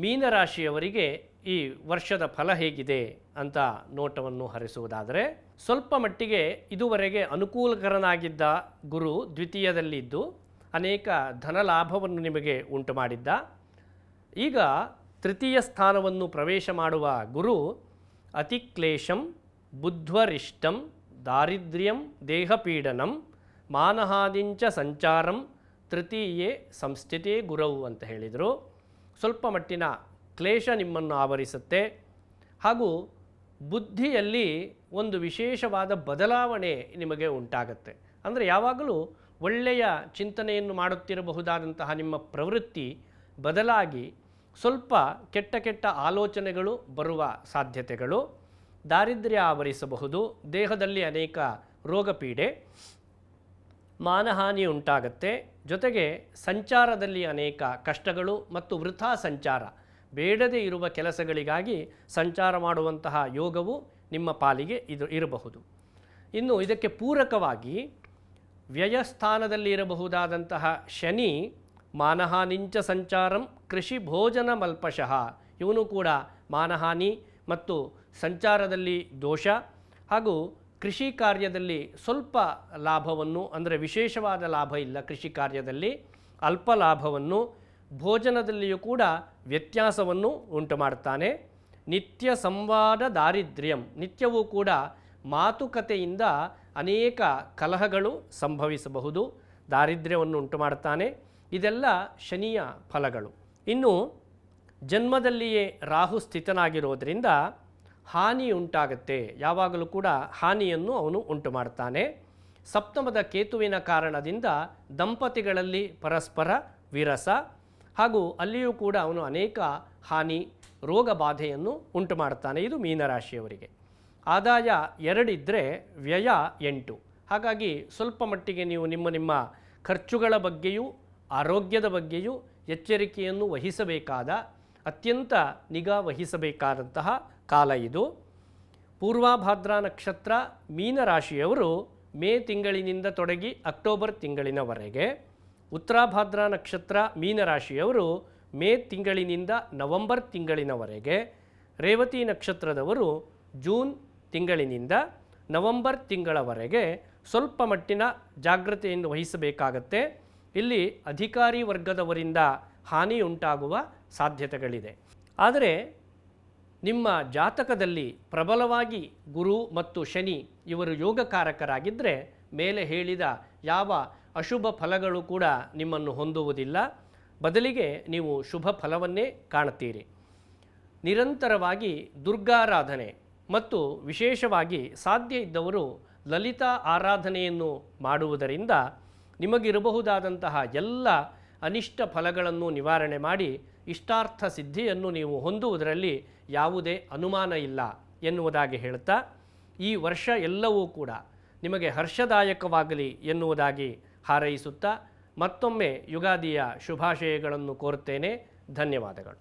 ಮೀನರಾಶಿಯವರಿಗೆ ಈ ವರ್ಷದ ಫಲ ಹೇಗಿದೆ ಅಂತ ನೋಟವನ್ನು ಹರಿಸುವುದಾದರೆ, ಸ್ವಲ್ಪ ಮಟ್ಟಿಗೆ ಇದುವರೆಗೆ ಅನುಕೂಲಕರನಾಗಿದ್ದ ಗುರು ದ್ವಿತೀಯದಲ್ಲಿದ್ದು, ಅನೇಕ ಧನಲಾಭವನ್ನು ನಿಮಗೆ ಉಂಟು ಮಾಡಿದ್ದ. ಈಗ ತೃತೀಯ ಸ್ಥಾನವನ್ನು ಪ್ರವೇಶ ಮಾಡುವ ಗುರು ಅತಿಕ್ಲೇಶಂ ಬುದ್ಧ್ವರಿಷ್ಟಂ ದಾರಿದ್ರ್ಯಂ, ದೇಹಪೀಡನಂ ಮಾನಹಾದಿಂಚ ಸಂಚಾರಂ, ತೃತೀಯೇ ಸಂಸ್ಥಿತೇ ಗುರವು ಅಂತ ಹೇಳಿದರು. ಸ್ವಲ್ಪ ಮಟ್ಟಿನ ಕ್ಲೇಶ ನಿಮ್ಮನ್ನು ಆವರಿಸುತ್ತೆ. ಹಾಗೂ ಬುದ್ಧಿಯಲ್ಲಿ ಒಂದು ವಿಶೇಷವಾದ ಬದಲಾವಣೆ ನಿಮಗೆ ಉಂಟಾಗತ್ತೆ. ಅಂದರೆ ಯಾವಾಗಲೂ ಒಳ್ಳೆಯ ಚಿಂತನೆಯನ್ನು ಮಾಡುತ್ತಿರಬಹುದಾದಂತಹ ನಿಮ್ಮ ಪ್ರವೃತ್ತಿ ಬದಲಾಗಿ ಸ್ವಲ್ಪ ಕೆಟ್ಟ ಕೆಟ್ಟ ಆಲೋಚನೆಗಳು ಬರುವ ಸಾಧ್ಯತೆಗಳು. ದಾರಿದ್ರ್ಯ ಆವರಿಸಬಹುದು. ದೇಹದಲ್ಲಿ ಅನೇಕ ರೋಗಪೀಡೆ. ಮಾನಹಾನಿ ಉಂಟಾಗತ್ತೆ. ಜೊತೆಗೆ ಸಂಚಾರದಲ್ಲಿ ಅನೇಕ ಕಷ್ಟಗಳು ಮತ್ತು ವೃಥಾ ಸಂಚಾರ ಬೇಡದೇ ಇರುವ ಕೆಲಸಗಳಿಗಾಗಿ ಸಂಚಾರ ಮಾಡುವಂತಹ ಯೋಗವು ನಿಮ್ಮ ಪಾಲಿಗೆ ಇದು ಇರಬಹುದು. ಇನ್ನು ಇದಕ್ಕೆ ಪೂರಕವಾಗಿ ವ್ಯಯಸ್ಥಾನದಲ್ಲಿ ಇರಬಹುದಾದಂತಹ ಶನಿ, ಮಾನಹಾನಿಂಚ ಸಂಚಾರಂ ಕೃಷಿ ಭೋಜನ ಮಲ್ಪಶಃ. ಇವನು ಕೂಡ ಮಾನಹಾನಿ ಮತ್ತು ಸಂಚಾರದಲ್ಲಿ ದೋಷ ಹಾಗೂ ಕೃಷಿ ಕಾರ್ಯದಲ್ಲಿ ಸ್ವಲ್ಪ ಲಾಭವನ್ನು, ಅಂದರೆ ವಿಶೇಷವಾದ ಲಾಭ ಇಲ್ಲ ಕೃಷಿ ಕಾರ್ಯದಲ್ಲಿ, ಅಲ್ಪ ಲಾಭವನ್ನು, ಭೋಜನದಲ್ಲಿಯೂ ಕೂಡ ವ್ಯತ್ಯಾಸವನ್ನು ಉಂಟು ಮಾಡ್ತಾನೆ. ನಿತ್ಯ ಸಂವಾದ ದಾರಿದ್ರ್ಯಂ, ನಿತ್ಯವೂ ಕೂಡ ಮಾತುಕತೆಯಿಂದ ಅನೇಕ ಕಲಹಗಳು ಸಂಭವಿಸಬಹುದು, ದಾರಿದ್ರ್ಯವನ್ನು ಉಂಟು ಮಾಡ್ತಾನೆ. ಇದೆಲ್ಲ ಶನಿಯ ಫಲಗಳು. ಇನ್ನು ಜನ್ಮದಲ್ಲಿಯೇ ರಾಹು ಸ್ಥಿತನಾಗಿರೋದ್ರಿಂದ ಹಾನಿ ಉಂಟಾಗುತ್ತೆ. ಯಾವಾಗಲೂ ಕೂಡ ಹಾನಿಯನ್ನು ಅವನು ಉಂಟು ಮಾಡ್ತಾನೆ ಸಪ್ತಮದ ಕೇತುವಿನ ಕಾರಣದಿಂದ ದಂಪತಿಗಳಲ್ಲಿ ಪರಸ್ಪರ ವಿರಸ ಹಾಗೂ ಅಲ್ಲಿಯೂ ಕೂಡ ಅವನು ಅನೇಕ ಹಾನಿ ರೋಗ ಬಾಧೆಯನ್ನು ಉಂಟು ಮಾಡ್ತಾನೆ ಇದು ಮೀನರಾಶಿಯವರಿಗೆ. ಆದಾಯ ಎರಡಿದ್ದರೆ ವ್ಯಯ ಎಂಟು. ಹಾಗಾಗಿ ಸ್ವಲ್ಪ ಮಟ್ಟಿಗೆ ನೀವು ನಿಮ್ಮ ನಿಮ್ಮ ಖರ್ಚುಗಳ ಬಗ್ಗೆಯೂ, ಆರೋಗ್ಯದ ಬಗ್ಗೆಯೂ ಎಚ್ಚರಿಕೆಯನ್ನು ವಹಿಸಬೇಕಾದ, ಅತ್ಯಂತ ನಿಗಾ ವಹಿಸಬೇಕಾದಂತಹ ಕಾಲ ಇದು. ಪೂರ್ವಾಭಾದ್ರಾ ನಕ್ಷತ್ರ ಮೀನರಾಶಿಯವರು ಮೇ ತಿಂಗಳಿನಿಂದ ತೊಡಗಿ ಅಕ್ಟೋಬರ್ ತಿಂಗಳಿನವರೆಗೆ. ಉತ್ತರಾಭಾದ್ರಾ ನಕ್ಷತ್ರ ಮೀನರಾಶಿಯವರು ಮೇ ತಿಂಗಳಿನಿಂದ ನವಂಬರ್ ತಿಂಗಳಿನವರೆಗೆ. ರೇವತಿ ನಕ್ಷತ್ರದವರು ಜೂನ್ ತಿಂಗಳಿನಿಂದ ನವಂಬರ್ ತಿಂಗಳವರೆಗೆ. ಸ್ವಲ್ಪ ಮಟ್ಟಿನ ಜಾಗ್ರತೆಯನ್ನು ವಹಿಸಬೇಕಾಗತ್ತೆ. ಇಲ್ಲಿ ಅಧಿಕಾರಿ ವರ್ಗದವರಿಂದ ಹಾನಿಯುಂಟಾಗುವ ಸಾಧ್ಯತೆಗಳಿದೆ. ಆದರೆ ನಿಮ್ಮ ಜಾತಕದಲ್ಲಿ ಪ್ರಬಲವಾಗಿ ಗುರು ಮತ್ತು ಶನಿ ಇವರು ಯೋಗಕಾರಕರಾಗಿದ್ದರೆ ಮೇಲೆ ಹೇಳಿದ ಯಾವ ಅಶುಭ ಫಲಗಳು ಕೂಡ ನಿಮ್ಮನ್ನು ಹೊಂದುವುದಿಲ್ಲ. ಬದಲಿಗೆ ನೀವು ಶುಭ ಫಲವನ್ನೇ ಕಾಣುತ್ತೀರಿ. ನಿರಂತರವಾಗಿ ದುರ್ಗಾರಾಧನೆ ಮತ್ತು ವಿಶೇಷವಾಗಿ ಸಾಧ್ಯ ಇದ್ದವರು ಲಲಿತಾ ಆರಾಧನೆಯನ್ನು ಮಾಡುವುದರಿಂದ ನಿಮಗಿರಬಹುದಾದಂತಹ ಎಲ್ಲ ಅನಿಷ್ಟ ಫಲಗಳನ್ನು ನಿವಾರಣೆ ಮಾಡಿ ಇಷ್ಟಾರ್ಥ ಸಿದ್ಧಿಯನ್ನು ನೀವು ಹೊಂದುವುದರಲ್ಲಿ ಯಾವುದೇ ಅನುಮಾನ ಇಲ್ಲ ಎನ್ನುವುದಾಗಿ ಹೇಳ್ತಾ ಈ ವರ್ಷ ಎಲ್ಲವೂ ಕೂಡ ನಿಮಗೆ ಹರ್ಷದಾಯಕವಾಗಲಿ ಎನ್ನುವುದಾಗಿ ಹಾರೈಸುತ್ತಾ, ಮತ್ತೊಮ್ಮೆ ಯುಗಾದಿಯ ಶುಭಾಶಯಗಳನ್ನು ಕೋರುತ್ತೇನೆ. ಧನ್ಯವಾದಗಳು.